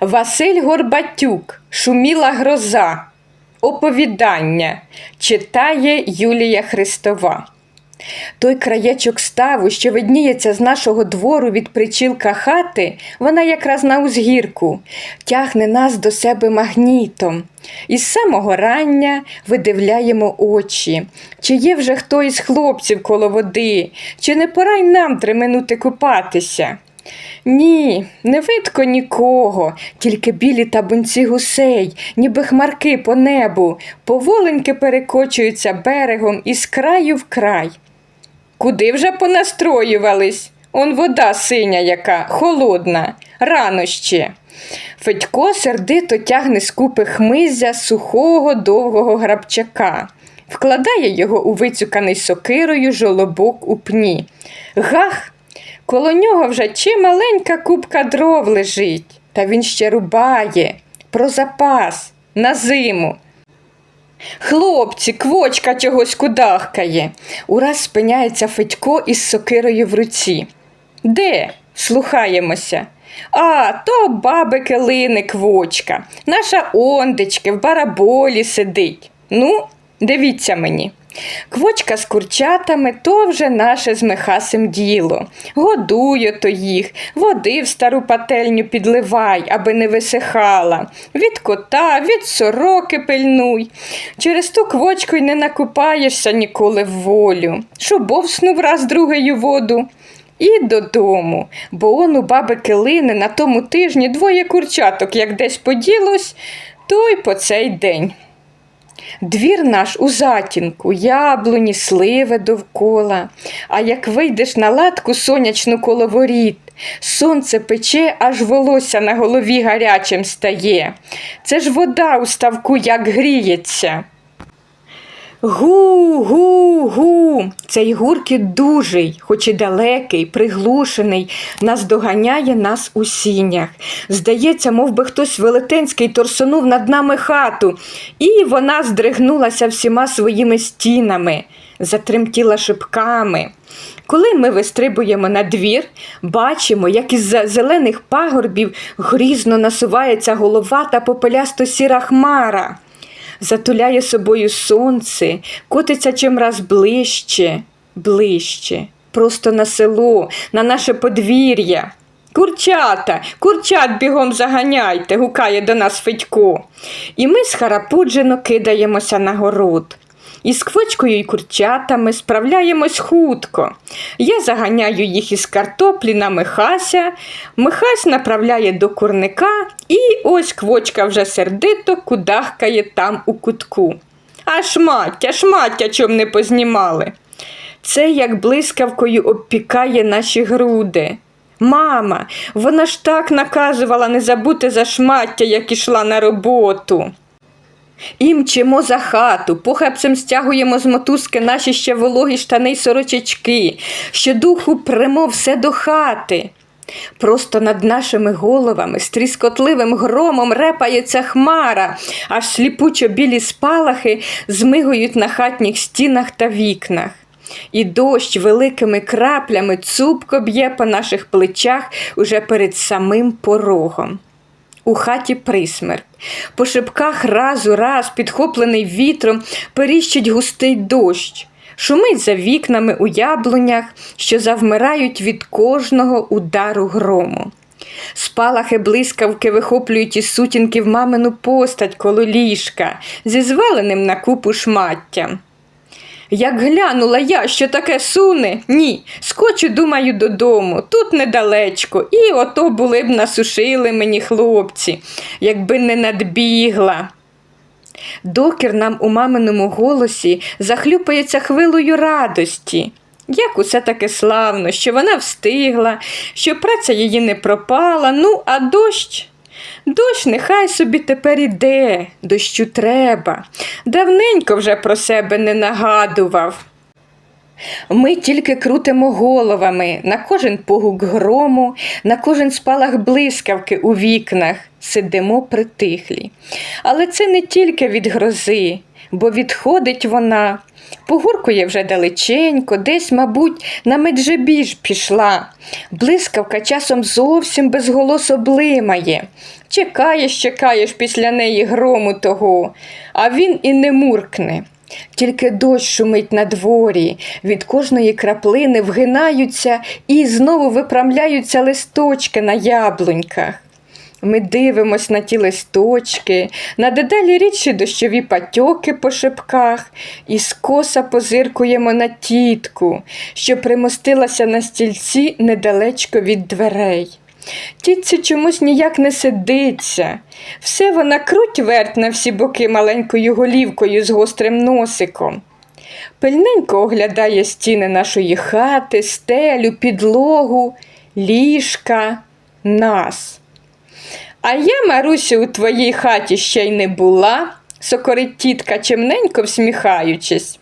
Василь Горбатюк, Шуміла гроза. Оповідання читає Юлія Христова. Той краєчок ставу, що видніється з нашого двору від причілка хати, вона якраз на узгірку, тягне нас до себе магнітом. Із самого рання видивляємо очі, чи є вже хто із хлопців коло води, чи не пора й нам три минути купатися. Ні, не видко нікого, тільки білі табунці гусей, ніби хмарки по небу, поволеньки перекочуються берегом із краю в край. Куди вже понастроювались? Он вода синя яка, холодна, рано ще. Федько сердито тягне з купи хмизя сухого довгого грабчака, вкладає його у вицюканий сокирою жолобок у пні. Гах! Коло нього вже чималенька купка дров лежить, та він ще рубає про запас на зиму. Хлопці, квочка чогось кудахкає. Ураз спиняється Федько із сокирою в руці. Де? Слухаємося. А, то баби Килини квочка. Наша ондечки в бараболі сидить. Ну, дивіться мені. Квочка з курчатами то вже наше з Михасем діло. Годує то їх, води в стару пательню підливай, аби не висихала. Від кота, від сороки пильнуй. Через ту квочку й не накупаєшся ніколи в волю. Шубовснув раз другою воду. І додому, бо он у баби Килини на тому тижні двоє курчаток як десь поділось, то й по цей день. Двір наш у затінку, яблуні, сливи довкола. А як вийдеш на латку сонячну коло воріт, сонце пече, аж волосся на голові гарячим стає. Це ж вода у ставку як гріється. Гу, гу, гу. Цей гуркіт дужий, хоч і далекий, приглушений, наздоганяє нас у сінях. Здається, мов би хтось велетенський торсонув над нами хату, і вона здригнулася всіма своїми стінами, затремтіла шипками. Коли ми вистрибуємо на двір, бачимо, як із зелених пагорбів грізно насувається головата попелясто сіра хмара затуляє собою сонце, котиться чимраз ближче, ближче, просто на село, на наше подвір'я. Курчата, курчат бігом заганяйте, гукає до нас Федько. І ми схарапуджено кидаємося на город. Із квочкою і курчатами справляємось хутко. Я заганяю їх із картоплі на Михася, Михась направляє до курника, і ось квочка вже сердито кудахкає там у кутку. А шмаття, шмаття чом не познімали. Це як блискавкою обпікає наші груди. Мама, вона ж так наказувала не забути за шмаття, як ішла на роботу. І за хату, похапцем стягуємо з мотузки наші ще вологі штани й сорочечки, що духу премо все до хати. Просто над нашими головами з тріскотливим громом репається хмара, аж сліпучо білі спалахи змигують на хатніх стінах та вікнах. І дощ великими краплями цупко б'є по наших плечах уже перед самим порогом. У хаті присмерк. По шибках раз у раз, підхоплений вітром, періщить густий дощ, шумить за вікнами у яблунях, що завмирають від кожного удару грому. Спалахи блискавки вихоплюють із сутінки в мамину постать коло ліжка, зі зваленим на купу шматтям. Як глянула я, що таке суне, ні, скочу, думаю, додому, тут недалечко, і ото були б насушили мені хлопці, якби не надбігла. Докір нам у маминому голосі захлюпається хвилою радості. Як усе таке славно, що вона встигла, що праця її не пропала, ну, а дощ. Дощ нехай собі тепер іде, дощу треба. Давненько вже про себе не нагадував. Ми тільки крутимо головами на кожен погук грому, на кожен спалах блискавки у вікнах, сидимо притихлі. Але це не тільки від грози, бо відходить вона. Погуркує вже далеченько, десь, мабуть, на меджебіж пішла. Блискавка часом зовсім безголосо блимає. Чекаєш, чекаєш після неї грому того, а він і не муркне. Тільки дощ шумить на дворі, від кожної краплини вгинаються і знову випрямляються листочки на яблуньках. Ми дивимось на ті листочки, на дедалі рідші дощові патьоки по шипках, і скоса позиркуємо на тітку, що примостилася на стільці недалечко від дверей. Тітці чомусь ніяк не сидиться. Все вона круть верть на всі боки маленькою голівкою з гострим носиком. Пильненько оглядає стіни нашої хати, стелю, підлогу, ліжка, нас. А я, Марусю, у твоїй хаті ще й не була, сокорить тітка, чимненько всміхаючись.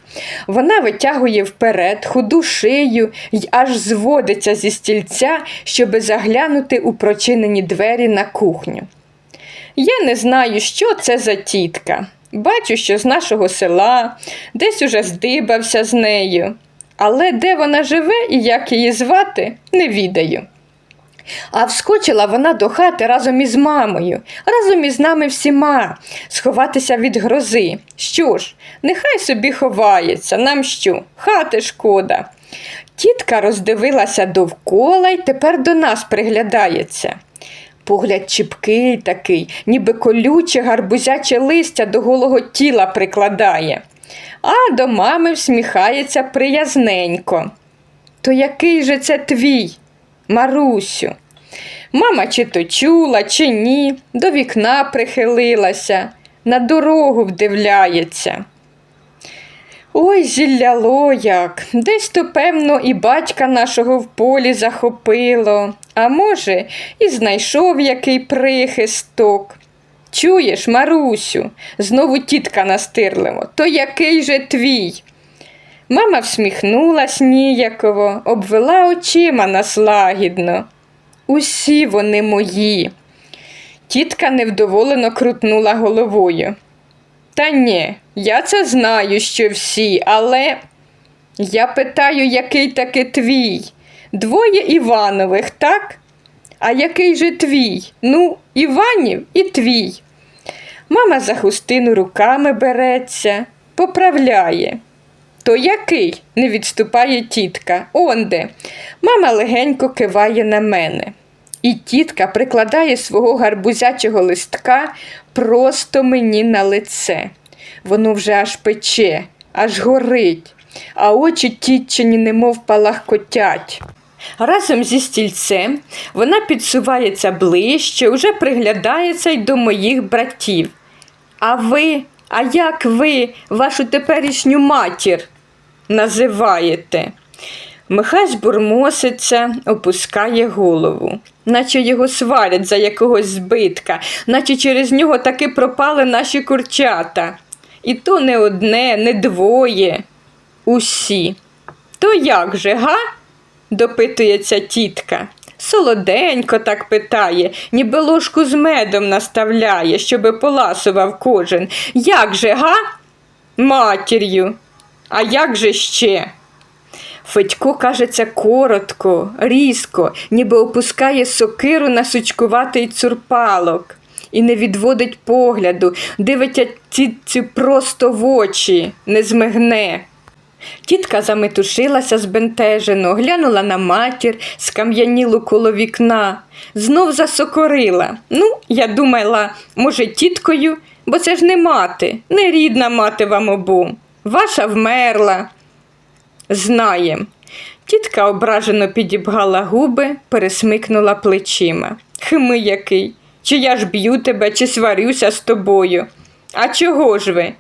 Вона витягує вперед худу шию й аж зводиться зі стільця, щоби заглянути у прочинені двері на кухню. Я не знаю, що це за тітка. Бачу, що з нашого села, десь уже здибався з нею. Але де вона живе і як її звати, не відаю. А вскочила вона до хати разом із мамою, разом із нами всіма, сховатися від грози. Що ж, нехай собі ховається, нам що, хати шкода. Тітка роздивилася довкола й тепер до нас приглядається. Погляд чіпкий такий, ніби колюче гарбузяче листя до голого тіла прикладає, а до мами всміхається приязненько. То який же це твій? Марусю. Мама чи то чула, чи ні, до вікна прихилилася, на дорогу вдивляється. Ой, зілляло як, десь то, певно, і батька нашого в полі захопило, а може, і знайшов який прихисток. Чуєш, Марусю, знову тітка настирливо, то який же твій? Мама всміхнулась ніяково, обвела очима наслагідно. Усі вони мої. Тітка невдоволено крутнула головою. Та ні, я це знаю, що всі, але я питаю, який таки твій? Двоє Іванових, так? А який же твій? Ну, Іванів і твій. Мама за хустину руками береться, поправляє. То який? не відступає тітка. Онде. Мама легенько киває на мене. І тітка прикладає свого гарбузячого листка просто мені на лице. Воно вже аж пече, аж горить, а очі тітчині немов палахкотять. Разом зі стільцем вона підсувається ближче, уже приглядається й до моїх братів. А ви, а як ви вашу теперішню матір називаєте? Михась бурмоситься, опускає голову, наче його сварять за якогось збитка, наче через нього таки пропали наші курчата. І то не одне, не двоє. Усі. То як же, га? допитується тітка. Солоденько так питає, ніби ложку з медом наставляє, щоби поласував кожен. Як же, га? Матір'ю. А як же ще? Федько кажеться коротко, різко, ніби опускає сокиру на сучкуватий цурпалок і не відводить погляду, дивиться тітці просто в очі, не змигне. Тітка заметушилася збентежено, глянула на матір, скам'янілу коло вікна, знов засокорила. Ну, я думала, може, тіткою, бо це ж не мати, не рідна мати вам обом. Ваша вмерла. Знаєм. Тітка ображено підібгала губи, пересмикнула плечима. Хми який. Чи я ж б'ю тебе, чи сварюся з тобою. А чого ж ви?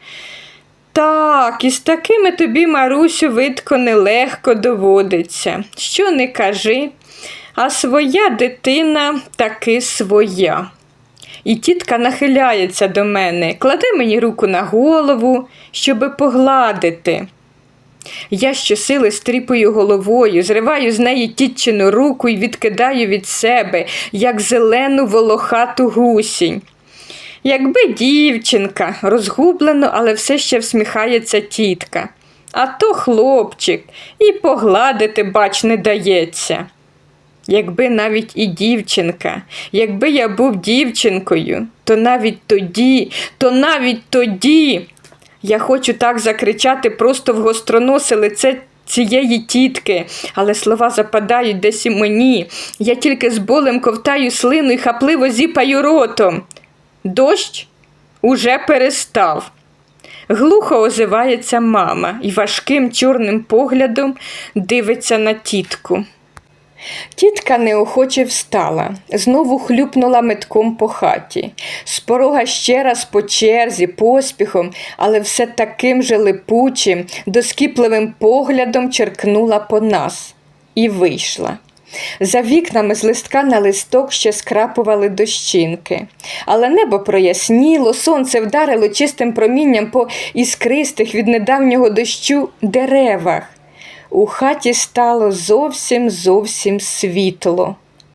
Так, із такими тобі, Марусю, видко нелегко доводиться. Що не кажи, а своя дитина таки своя. І тітка нахиляється до мене, кладе мені руку на голову, щоби погладити. Я щосили стріпую головою, зриваю з неї тітчину руку і відкидаю від себе, як зелену волохату гусінь. Якби дівчинка, розгублено, але все ще всміхається тітка. А то хлопчик, і погладити, бач, не дається. Якби навіть і дівчинка, якби я був дівчинкою, то навіть тоді, то навіть тоді. Я хочу так закричати просто в гостроносе лице цієї тітки, але слова западають десь і мені. Я тільки з болем ковтаю слину і хапливо зіпаю ротом. Дощ уже перестав. Глухо озивається мама і важким чорним поглядом дивиться на тітку. Тітка неохоче встала, знову хлюпнула метком по хаті. З порога ще раз по черзі, поспіхом, але все таким же липучим, доскіпливим поглядом черкнула по нас і вийшла. За вікнами з листка на листок ще скрапували дощинки. Але небо проясніло, сонце вдарило чистим промінням по іскристих від недавнього дощу деревах. У хаті стало зовсім зовсім світло.